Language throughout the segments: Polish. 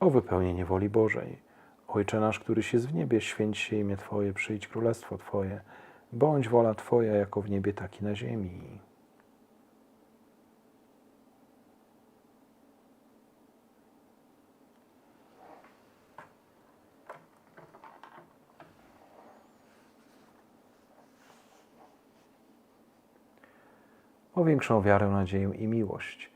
O wypełnienie woli Bożej. Ojcze nasz, któryś jest w niebie, święć się imię Twoje, przyjdź królestwo Twoje. Bądź wola Twoja, jako w niebie, tak i na ziemi. O większą wiarę, nadzieję i miłość.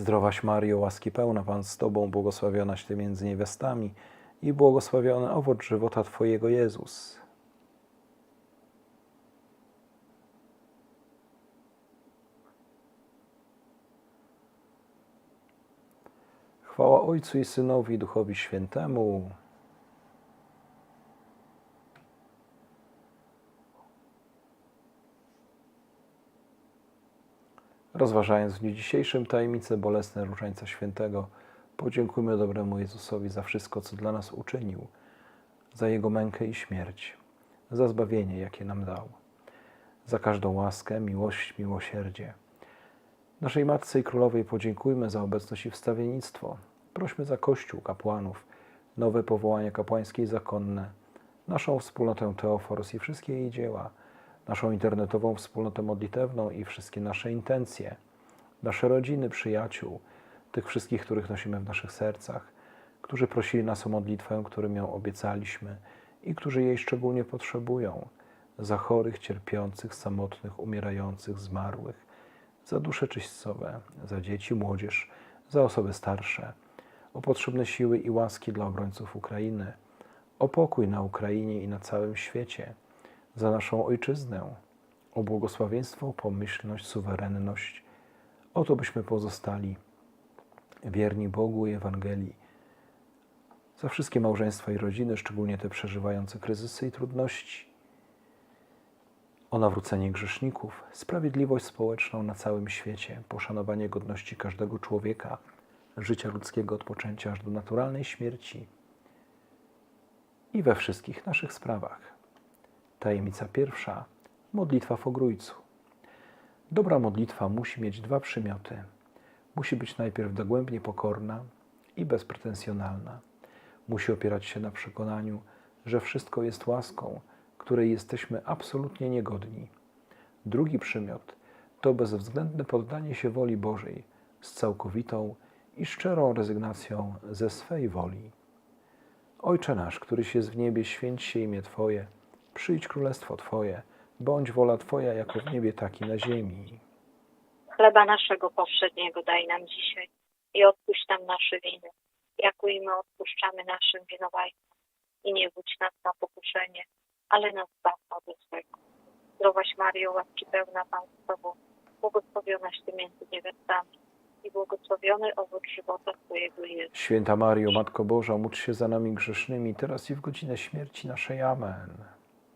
Zdrowaś Maryjo, łaski pełna Pan z Tobą, błogosławionaś Ty między niewiastami i błogosławiony owoc żywota Twojego Jezus. Chwała Ojcu i Synowi Duchowi Świętemu. Rozważając w dniu dzisiejszym tajemnicę bolesne Różańca Świętego, podziękujmy dobremu Jezusowi za wszystko, co dla nas uczynił, za Jego mękę i śmierć, za zbawienie, jakie nam dał, za każdą łaskę, miłość, miłosierdzie. Naszej Matce i Królowej podziękujmy za obecność i wstawiennictwo. Prośmy za Kościół, kapłanów, nowe powołania kapłańskie i zakonne, naszą wspólnotę Teoforos i wszystkie jej dzieła, naszą internetową wspólnotę modlitewną i wszystkie nasze intencje, nasze rodziny, przyjaciół, tych wszystkich, których nosimy w naszych sercach, którzy prosili nas o modlitwę, którym ją obiecaliśmy i którzy jej szczególnie potrzebują, za chorych, cierpiących, samotnych, umierających, zmarłych, za dusze czyśćcowe, za dzieci, młodzież, za osoby starsze, o potrzebne siły i łaski dla obrońców Ukrainy, o pokój na Ukrainie i na całym świecie, za naszą ojczyznę, o błogosławieństwo, pomyślność, suwerenność, o to byśmy pozostali wierni Bogu i Ewangelii, za wszystkie małżeństwa i rodziny, szczególnie te przeżywające kryzysy i trudności, o nawrócenie grzeszników, sprawiedliwość społeczną na całym świecie, poszanowanie godności każdego człowieka, życia ludzkiego od poczęcia aż do naturalnej śmierci. I we wszystkich naszych sprawach. Tajemnica pierwsza modlitwa w ogrójcu. Dobra modlitwa musi mieć dwa przymioty. Musi być najpierw dogłębnie pokorna i bezpretensjonalna. Musi opierać się na przekonaniu, że wszystko jest łaską, której jesteśmy absolutnie niegodni. Drugi przymiot to bezwzględne poddanie się woli Bożej z całkowitą i szczerą rezygnacją ze swej woli. Ojcze nasz, któryś jest w niebie, święć się imię Twoje, przyjdź królestwo Twoje, bądź wola Twoja jako w niebie, tak i na ziemi. Chleba naszego powszedniego daj nam dzisiaj i odpuść nam nasze winy, jako i my odpuszczamy naszym winowajcom. I nie wódź nas na pokuszenie, ale nas zbaw od złego. Zdrowaś Maryjo, łaski pełna Pan z Tobą, błogosławionaś Ty między niewiastami i błogosławiony owoc żywota Twojego Jezus. Święta Mario, Matko Boża, módl się za nami grzesznymi, teraz i w godzinę śmierci naszej. Amen.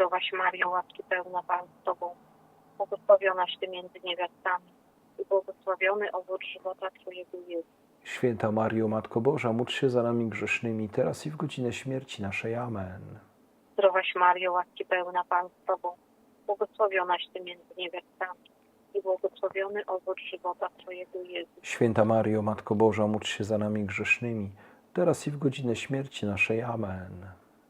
Zdrowaś Maryjo, łaski pełna Pan z Tobą, błogosławionaś Ty między niewiastami i błogosławiony owoc żywota Twojego Jezus. Święta Mario, Matko Boża, módl się za nami grzesznymi, teraz i w godzinę śmierci naszej. Amen. Zdrowaś Maryjo, łaski pełna Pan z Tobą, błogosławionaś Ty między niewiastami i błogosławiony owoc żywota Twojego Jezus. Święta Mario, Matko Boża, módl się za nami grzesznymi, teraz i w godzinę śmierci naszej. Amen.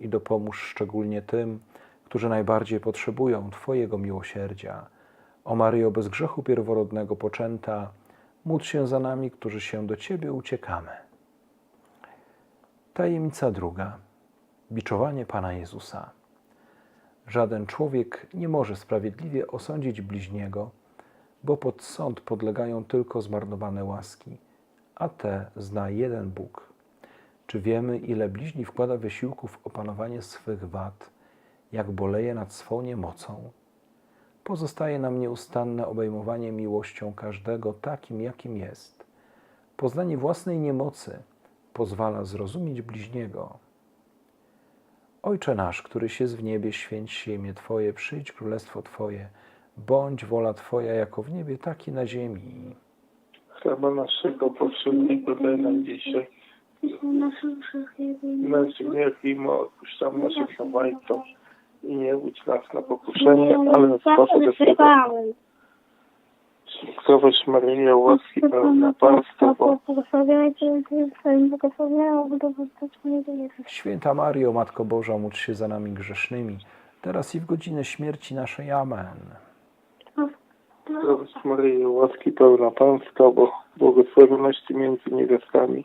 i dopomóż szczególnie tym, którzy najbardziej potrzebują Twojego miłosierdzia. O Maryjo, bez grzechu pierworodnego poczęta, módl się za nami, którzy się do Ciebie uciekamy. Tajemnica druga. Biczowanie Pana Jezusa. Żaden człowiek nie może sprawiedliwie osądzić bliźniego, bo pod sąd podlegają tylko zmarnowane łaski, a te zna jeden Bóg. Czy wiemy, ile bliźni wkłada wysiłku w opanowanie swych wad, jak boleje nad swą niemocą? Pozostaje nam nieustanne obejmowanie miłością każdego takim, jakim jest. Poznanie własnej niemocy pozwala zrozumieć bliźniego. Ojcze nasz, któryś jest w niebie, święć się imię Twoje, przyjdź królestwo Twoje, bądź wola Twoja jako w niebie, tak i na ziemi. Chleba naszego powszedniego daj nam dzisiaj. Nasze grzechy i my odpuszczamy naszym winowajcom. I nie budź nas na pokuszenie, ale od złego. Zdrowaś Maryjo, łaski pełna, Pan z Tobą. Święta Mario, Matko Boża, módl się za nami grzesznymi, teraz i w godzinę śmierci naszej. Amen. Zdrowaś Maryjo, łaski pełna, Pan z Tobą. Błogosławionaś między niewiastami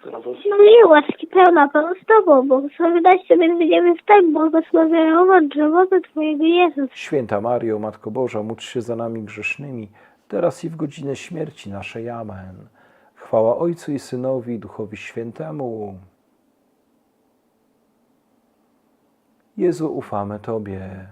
Zdrowaś Maryjo, łaski pełna Pan z Tobą, błogosławionaś Ty między niewiastami, błogosławiony owoc żywota Twojego Jezus. Święta Mario, Matko Boża, módl się za nami grzesznymi, teraz i w godzinę śmierci naszej. Amen. Chwała Ojcu i Synowi i Duchowi Świętemu. Jezu, ufamy Tobie.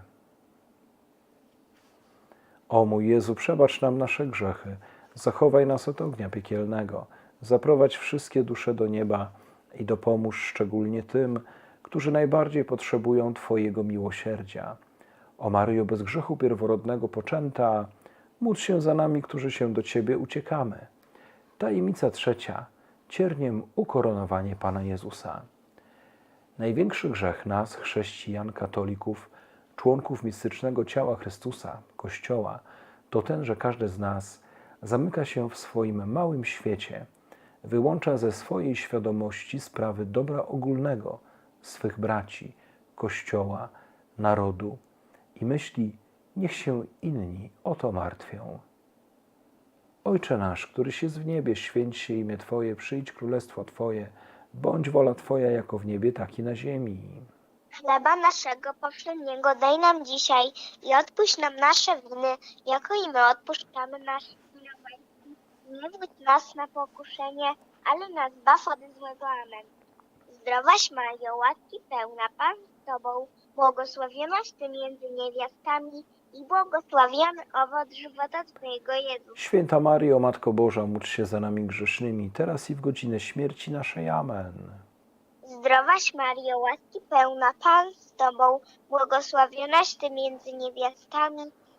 O mój Jezu, przebacz nam nasze grzechy, zachowaj nas od ognia piekielnego, zaprowadź wszystkie dusze do nieba i dopomóż szczególnie tym, którzy najbardziej potrzebują Twojego miłosierdzia. O Maryjo, bez grzechu pierworodnego poczęta, módl się za nami, którzy się do Ciebie uciekamy. Tajemnica trzecia. Cierniem ukoronowanie Pana Jezusa. Największy grzech nas, chrześcijan, katolików, członków mistycznego ciała Chrystusa, Kościoła, to ten, że każdy z nas zamyka się w swoim małym świecie, wyłącza ze swojej świadomości sprawy dobra ogólnego swych braci, Kościoła, narodu i myśli, niech się inni o to martwią. Ojcze nasz, któryś jest w niebie, święć się imię Twoje, przyjdź królestwo Twoje, bądź wola Twoja jako w niebie, tak i na ziemi. Chleba naszego powszedniego daj nam dzisiaj i odpuść nam nasze winy, jako i my odpuszczamy naszym winowajcom. Nie wódź nas na pokuszenie, ale nas zbaw od złego. Amen. Zdrowaś Mario, łaski pełna, Pan z Tobą, błogosławionaś Ty między niewiastami i błogosławiony owoc żywota Twojego Jezus. Święta Mario, Matko Boża, módl się za nami grzesznymi, teraz i w godzinę śmierci naszej. Amen. Zdrowaś Mario, łaski pełna, Pan z Tobą, błogosławionaś Ty między niewiastami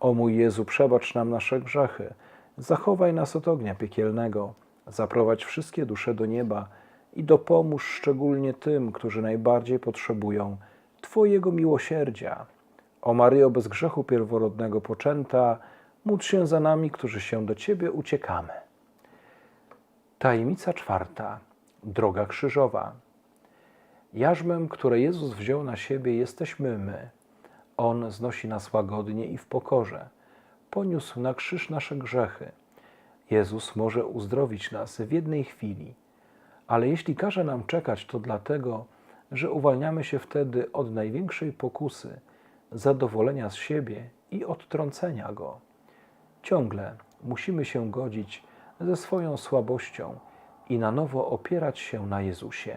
O mój Jezu, przebacz nam nasze grzechy, zachowaj nas od ognia piekielnego, zaprowadź wszystkie dusze do nieba i dopomóż szczególnie tym, którzy najbardziej potrzebują Twojego miłosierdzia. O Maryjo bez grzechu pierworodnego poczęta, módl się za nami, którzy się do Ciebie uciekamy. Tajemnica czwarta. Droga krzyżowa. Jarzmem, które Jezus wziął na siebie, jesteśmy my. On znosi nas łagodnie i w pokorze. Poniósł na krzyż nasze grzechy. Jezus może uzdrowić nas w jednej chwili, ale jeśli każe nam czekać, to dlatego, że uwalniamy się wtedy od największej pokusy zadowolenia z siebie i odtrącenia go. Ciągle musimy się godzić ze swoją słabością i na nowo opierać się na Jezusie.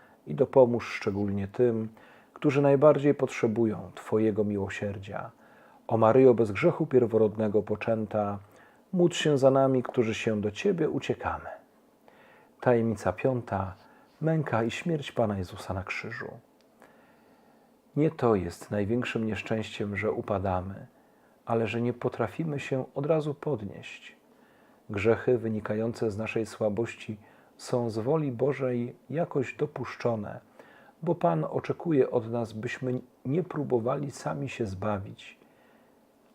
i dopomóż szczególnie tym, którzy najbardziej potrzebują Twojego miłosierdzia. O Maryjo bez grzechu pierworodnego poczęta, módl się za nami, którzy się do Ciebie uciekamy. Tajemnica piąta. Męka i śmierć Pana Jezusa na krzyżu. Nie to jest największym nieszczęściem, że upadamy, ale że nie potrafimy się od razu podnieść. Grzechy wynikające z naszej słabości są z woli Bożej jakoś dopuszczone, bo Pan oczekuje od nas, byśmy nie próbowali sami się zbawić,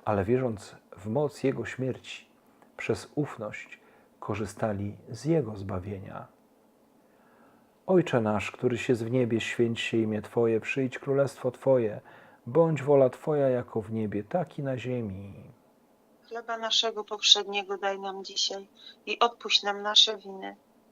ale wierząc w moc Jego śmierci, przez ufność korzystali z Jego zbawienia. Ojcze nasz, któryś jest w niebie, święć się imię Twoje, przyjdź królestwo Twoje, bądź wola Twoja jako w niebie, tak i na ziemi. Chleba naszego powszedniego daj nam dzisiaj i odpuść nam nasze winy,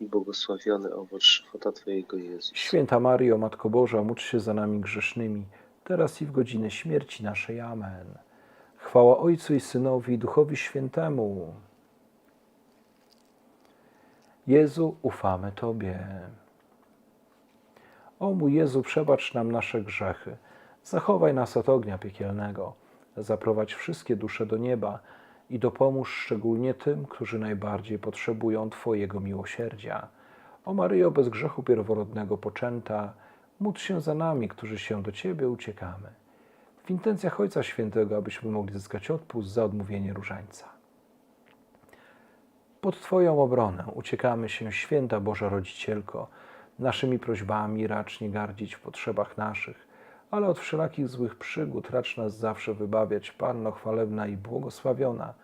i błogosławiony owoc żywota Twojego Jezus. Święta Mario, Matko Boża, módl się za nami grzesznymi, teraz i w godzinę śmierci naszej. Amen. Chwała Ojcu i Synowi Duchowi Świętemu. Jezu, ufamy Tobie. O mój Jezu, przebacz nam nasze grzechy, zachowaj nas od ognia piekielnego, zaprowadź wszystkie dusze do nieba i dopomóż szczególnie tym, którzy najbardziej potrzebują Twojego miłosierdzia. O Maryjo, bez grzechu pierworodnego poczęta, módl się za nami, którzy się do Ciebie uciekamy. W intencjach Ojca Świętego, abyśmy mogli zyskać odpust za odmówienie różańca. Pod Twoją obronę uciekamy się, święta Boża Rodzicielko, naszymi prośbami racz nie gardzić w potrzebach naszych, ale od wszelakich złych przygód racz nas zawsze wybawiać, Panno chwalebna i błogosławiona,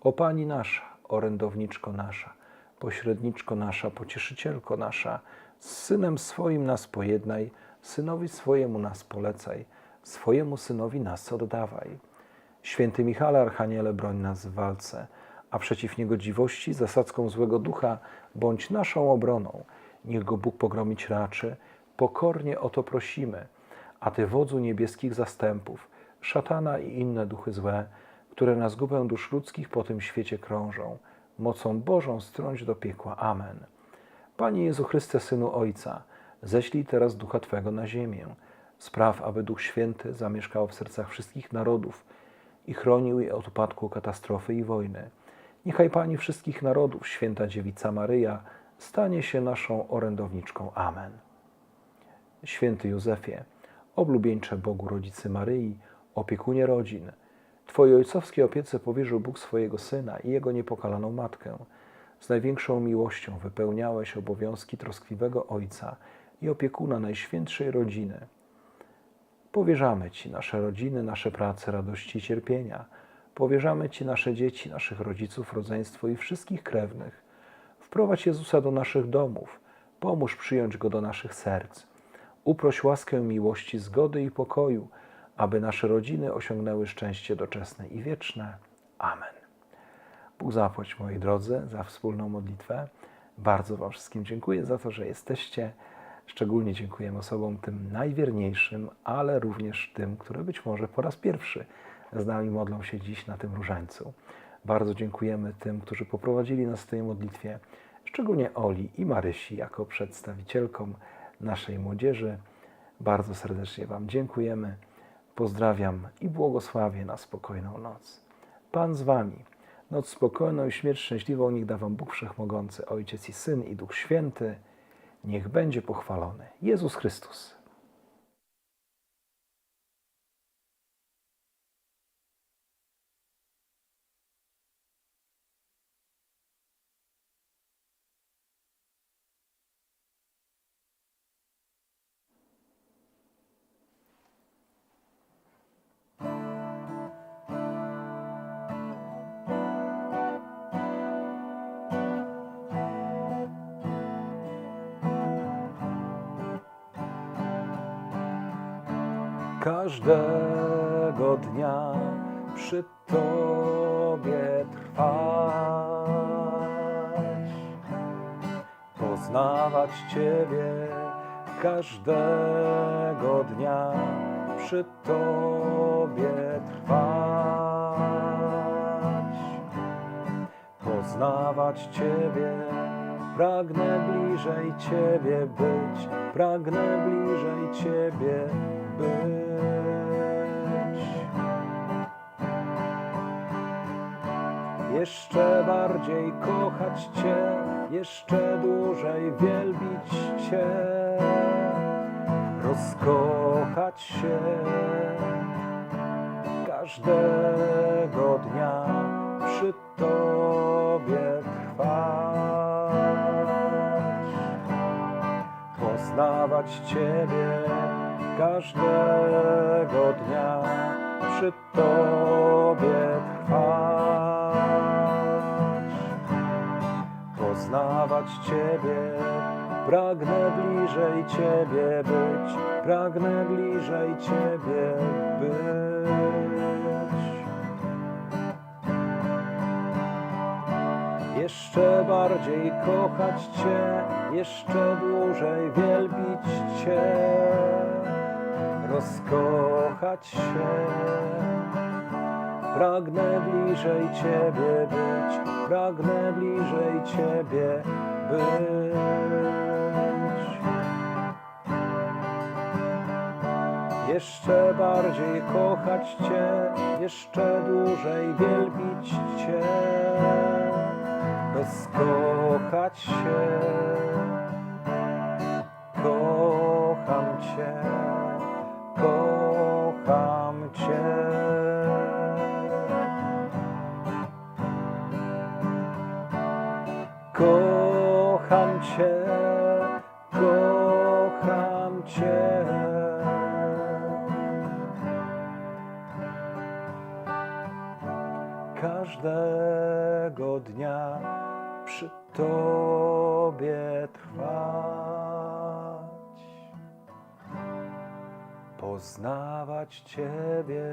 o Pani nasza, orędowniczko nasza, pośredniczko nasza, pocieszycielko nasza, z Synem swoim nas pojednaj, Synowi swojemu nas polecaj, swojemu Synowi nas oddawaj. Święty Michale, Archaniele, broń nas w walce, a przeciw niegodziwości, zasadzką złego ducha, bądź naszą obroną. Niech go Bóg pogromić raczy, pokornie o to prosimy. A Ty, wodzu niebieskich zastępów, szatana i inne duchy złe, które na zgubę dusz ludzkich po tym świecie krążą, mocą Bożą strąć do piekła. Amen. Panie Jezu Chryste, Synu Ojca, ześlij teraz Ducha Twego na ziemię. Spraw, aby Duch Święty zamieszkał w sercach wszystkich narodów i chronił je od upadku, katastrofy i wojny. Niechaj Pani wszystkich narodów, Święta Dziewica Maryja, stanie się naszą orędowniczką. Amen. Święty Józefie, oblubieńcze Bogu Rodzicy Maryi, opiekunie rodzin, Twojej ojcowskiej opiece powierzył Bóg swojego Syna i Jego niepokalaną Matkę. Z największą miłością wypełniałeś obowiązki troskliwego Ojca i opiekuna Najświętszej Rodziny. Powierzamy Ci nasze rodziny, nasze prace, radości i cierpienia. powierzamy Ci nasze dzieci, naszych rodziców, rodzeństwo i wszystkich krewnych. Wprowadź Jezusa do naszych domów, pomóż przyjąć Go do naszych serc. Uproś łaskę miłości, zgody i pokoju, aby nasze rodziny osiągnęły szczęście doczesne i wieczne. Amen. Bóg zapłać, moi drodzy, za wspólną modlitwę. Bardzo Wam wszystkim dziękuję za to, że jesteście. Szczególnie dziękujemy osobom tym najwierniejszym, ale również tym, które być może po raz pierwszy z nami modlą się dziś na tym różańcu. Bardzo dziękujemy tym, którzy poprowadzili nas w tej modlitwie, szczególnie Oli i Marysi jako przedstawicielkom naszej młodzieży. Bardzo serdecznie Wam dziękujemy. Pozdrawiam i błogosławię na spokojną noc. Pan z Wami. Noc spokojną i śmierć szczęśliwą niech da Wam Bóg Wszechmogący, Ojciec i Syn i Duch Święty. Niech będzie pochwalony Jezus Chrystus. Przy Tobie trwać, poznawać Ciebie. Pragnę bliżej Ciebie być, pragnę bliżej Ciebie być. Jeszcze bardziej kochać Cię, jeszcze dłużej wielbić Cię, rozkochać się każdego dnia przy Tobie trwać, poznawać Ciebie każdego dnia przy Tobie trwać, poznawać Ciebie. Pragnę bliżej Ciebie być, pragnę bliżej Ciebie być. Jeszcze bardziej kochać Cię, jeszcze dłużej wielbić Cię, rozkochać się. Pragnę bliżej Ciebie być, pragnę bliżej Ciebie być. Jeszcze bardziej kochać Cię, jeszcze dłużej wielbić Cię, rozkochać się. Kocham Cię, kocham Cię. Kocham Cię, kocham Cię. Każdego dnia przy Tobie trwać, poznawać Ciebie.